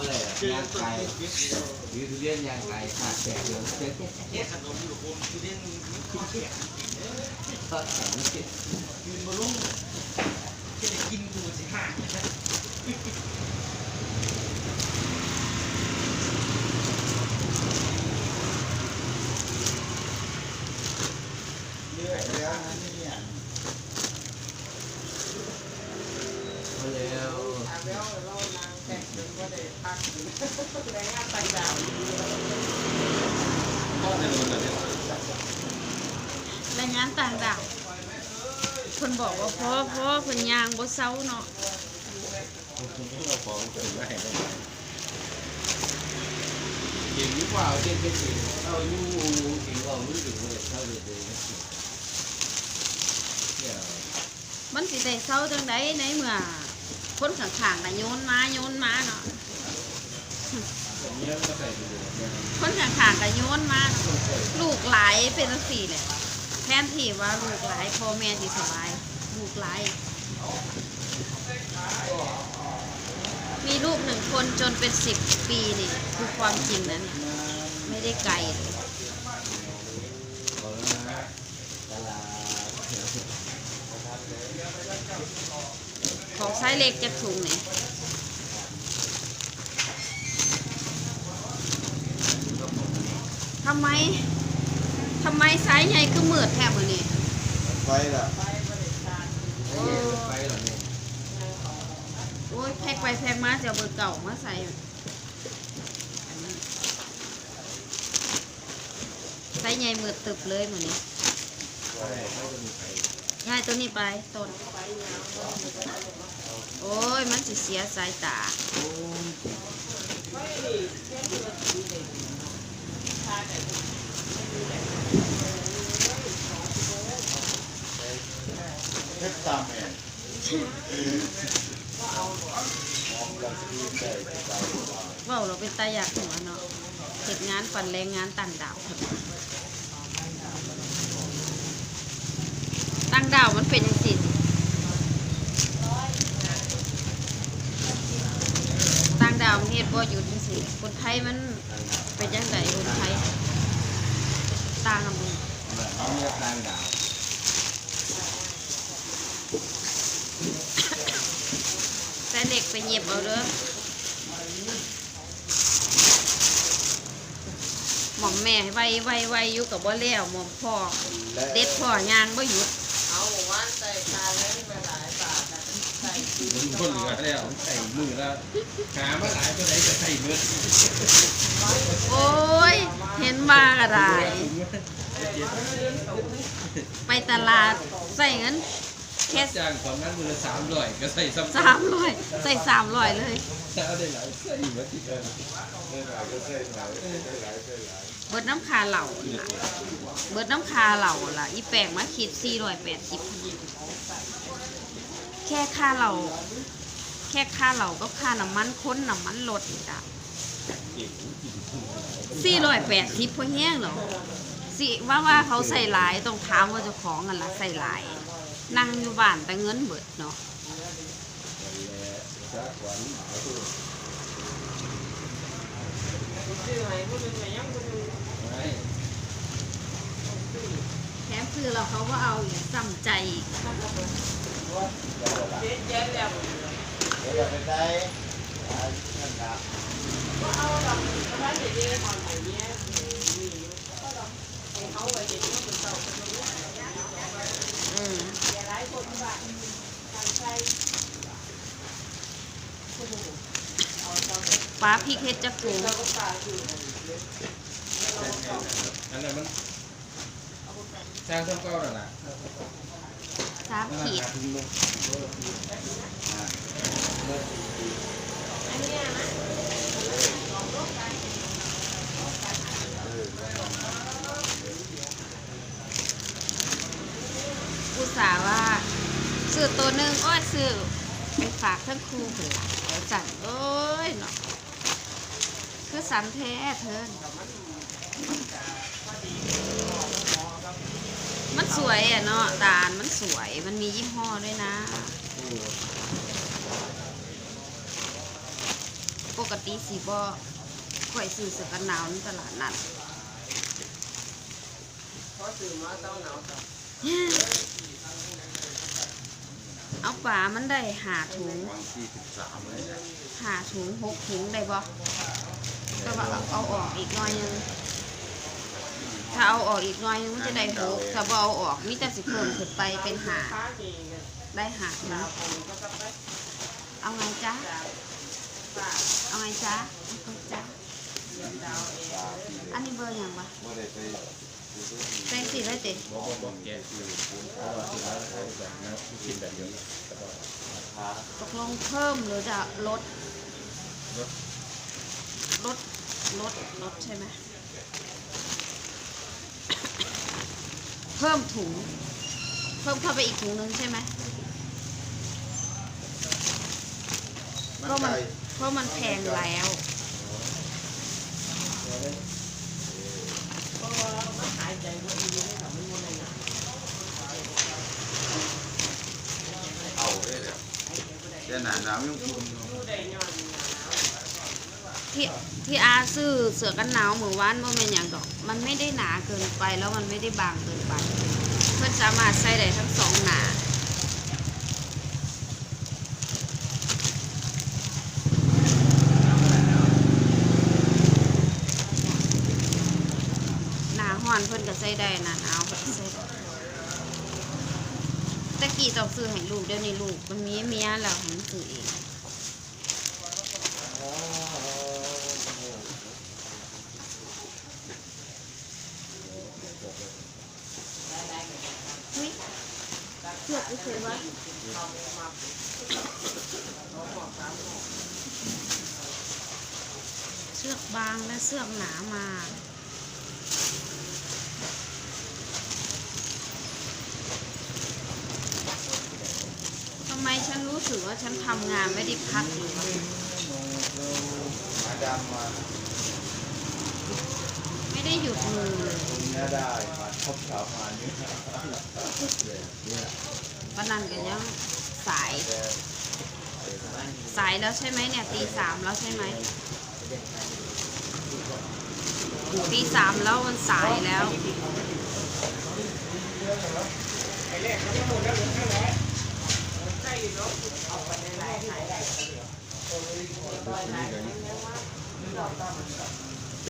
มื่อไหร่ยางไก่ยืดทุเรียนยางไก่ขาดแตกเลยเจ๊แค่ขนมอยู่ผมคือเล่นกินแค่ทอดแข็งเจ๊ยืนบนลุ่มจะได้กินกูสิห่างนะ เรื่อยแล้วนะเนี่ย มาแล้ว ถามแล้วเรานางแต่งจนว่าได้พักแรงงานต่างดาว แรงงานต่างดาวคนบอกว่าเพราะเพราะคนยางบ่เซาเนาะเราของเกิดไม่ได้กินดีกว่าเจ๊เป็นกินเอาอยู่กินเอาไม่ถึงเลยเท่าเดิมเลยเนี่ยมันสิได้เซาจังไดในเมื่อ คนข้างๆน่ะโยนมาโยนมาเนาะผมเนี้ยก็ใส่ไปเลยคนข้างๆก็โยนมาเนาะลูกหลายเป็นจังซี่แหละแทนที่ว่าลูกหลายพ่อแม่สิสบาย ลูกหลายมีลูกหนึ่งคนจนเป็นสิบปีนี่คือความจริงนะเนี่ยไม่ได้ไกลเลย เอาแล้วนะตลาด ของไซส์เล็กจะถุงเนี่ยทำไมทำไมไซส์ใหญ่คือมืดแทบวันนี้ไฟละไปบริษัทไอ้เนี่ยไปเหรอเนี่ยโอ้ยแพ็กไปแพ็กมาจะเอาเบอร์เก่ามาใส่อันนี้ไซส์ใหญ่มืดตึบเลยเหมือนนี้ไฟเขาจะมีไฟง่ายตัวนี้ไปต้นโอ้ยมัน สิเสียสายตาเที่ยงคืนดีเลยทานแต่เพชรตามแม่อเว่าเราเป็นตาอยากหัวเนาะเสร็จงานฝันแรงงานต่างดาวต่างดาวมันเป็นยังสิต่างดาวมันเฮ็ดบ่หยุดจังสิคนไทยมันเป็นยังไงคนไทยต่างกันบ่แบบเอาเนี่ยกลางดาวแต่เด็กไปเหย็บเอาเด้อหม่อมแม่ไวไวไวอยู่กับบ่แล้วหม่อมพ่อเด็ดพ่อยางบ่หยุดเอาว่านใส่ทานแล้วไปหลายบ กินมึงคนเหลือแล้วใส่มือแล้วหามาหลายตัวไหนจะใส่มือโอ้ย เห็นมาก็ได้ไปตลาดใส่เงินแค่จ้างของนั้นมือละสามร้อยก็ใส่ซ้ำสามร้อยใส่สามร้อยเลยเอาได้หลายใส่มาที่เดิมได้หลายก็ใส่หลายได้หลายได้หลายเบิดน้ำคาเหล่าล่ะเบิดน้ำคาเหล่าล่ะ อีแปลงมาคิดสี่ร้อยแปดสิบ แค่ค่าเหล่าแค่ค่าเหล่าก็ค่าน้ำมันค้นน้ำมันรถจ้ะสี่ร้อยแปดสิบพอแห้งเหรอสิว่าว่าเขาใส่หลายต้องถามว่าเจ้าของกันละใส่หลาย นั่งอยู่บ้านแต่เงินเบิดเนาะจักหวานซื้อให้ผู้หนึ่งไงยังผู้หนึ่งไม่แถมคือเราเขาก็เอาอย่างซ้ำใจอีก ปได้นั่นลาดอกก็ได้เจ๊ๆก่อนอย่างเงี้ยมีก็ดจ๊ก็เป็นเต่าเป็นลูกอืมอย่าไล่คนบ้านทางเพริกเฮ็ดจักกูเราก็ตายอยู่อันนั้นมันสร้างต้นเก้าแล้วล่ะ สามขีดครูสาห์ว่าซื้อตัวหนึ่งโอ้ยซื้อไปฝากทั้งครูเพิ่นล่ะจันเอ้ยเนาะคือสันแท้เพิ่น มันสวยอะเนาะตาลมันสวยมันมียี่ห้อด้วยนะ ปกติสิบ่ข่อยซื้อเสอกันหนาวในตลาดนัดเพราะสื่อมาเต้าหนาวต่อเอาปลามันได้หาถุงวันที่สิบสามเลยนะหาถุงหกถุงได้บ่ก็ว่าเอาเอาออกอีกหน่อยนึง ถ้าเอาออกอีกหน่อยนึงมันจะได้หกถ้าบ่เอาออกมีแต่สิเพิ่มขึ้นไปเป็นหาค้าเองเนี่ยได้หาถุงดาวผมก็จะไปเอาไงจ๊ะจากฝากเอาไงจ๊ะเอาไงจ๊ะดาวเองตาที่เลยอันนี้เบอร์อย่างวะว่าได้ไปดูด้วยใส่สีเลยติบอกบอกบอกแกคือเพราะว่าที่ร้านเขาแบบนั้นกินแบบเดียวแต่ว่าราคาตกลงเพิ่มหรือจะลดลดลดลดลดใช่ไหม เพิ่มถุง เพิ่มเข้าไปอีกถุงนึงใช่ไหมเพราะมันเพราะมันแพงแล้วเพราะว่ามันหายใจว่าอีนี่แบบมันมันอะไรหนาเลยเดี๋ยวแต่หนาหนาวยังคุณที่ที่อาซื้อเสือกันหนาวเหมือนวานว่าเป็นอย่างดอก มันไม่ได้หนาเกินไปแล้วมันไม่ได้บางเกินไป เพื่อนสามารถใส่ได้ทั้งสองหนาหนาหอนเพื่อนก็ใส่ได้หนาหนาวเพิ่นใส่ได้ตะกี้ต้องซื้อให้ลูกเดี๋ยวนี้ลูกมันมีเมียแล้วให้มันซื้อเอง เสือกกูเคยว่าเชือกบางและเสือกหนามาทำไมฉันรู้สึกว่าฉันทำงานไม่ได้พักเลยไม่ได้หยุดมือเลยตรงนี้ได้มาทบขามานี่ ปะนันกันยังสาย สายแล้วใช่ไหมเนี่ยตีสามแล้วใช่ไหมตีสามแล้วมันสายแล้วใช่รถเอา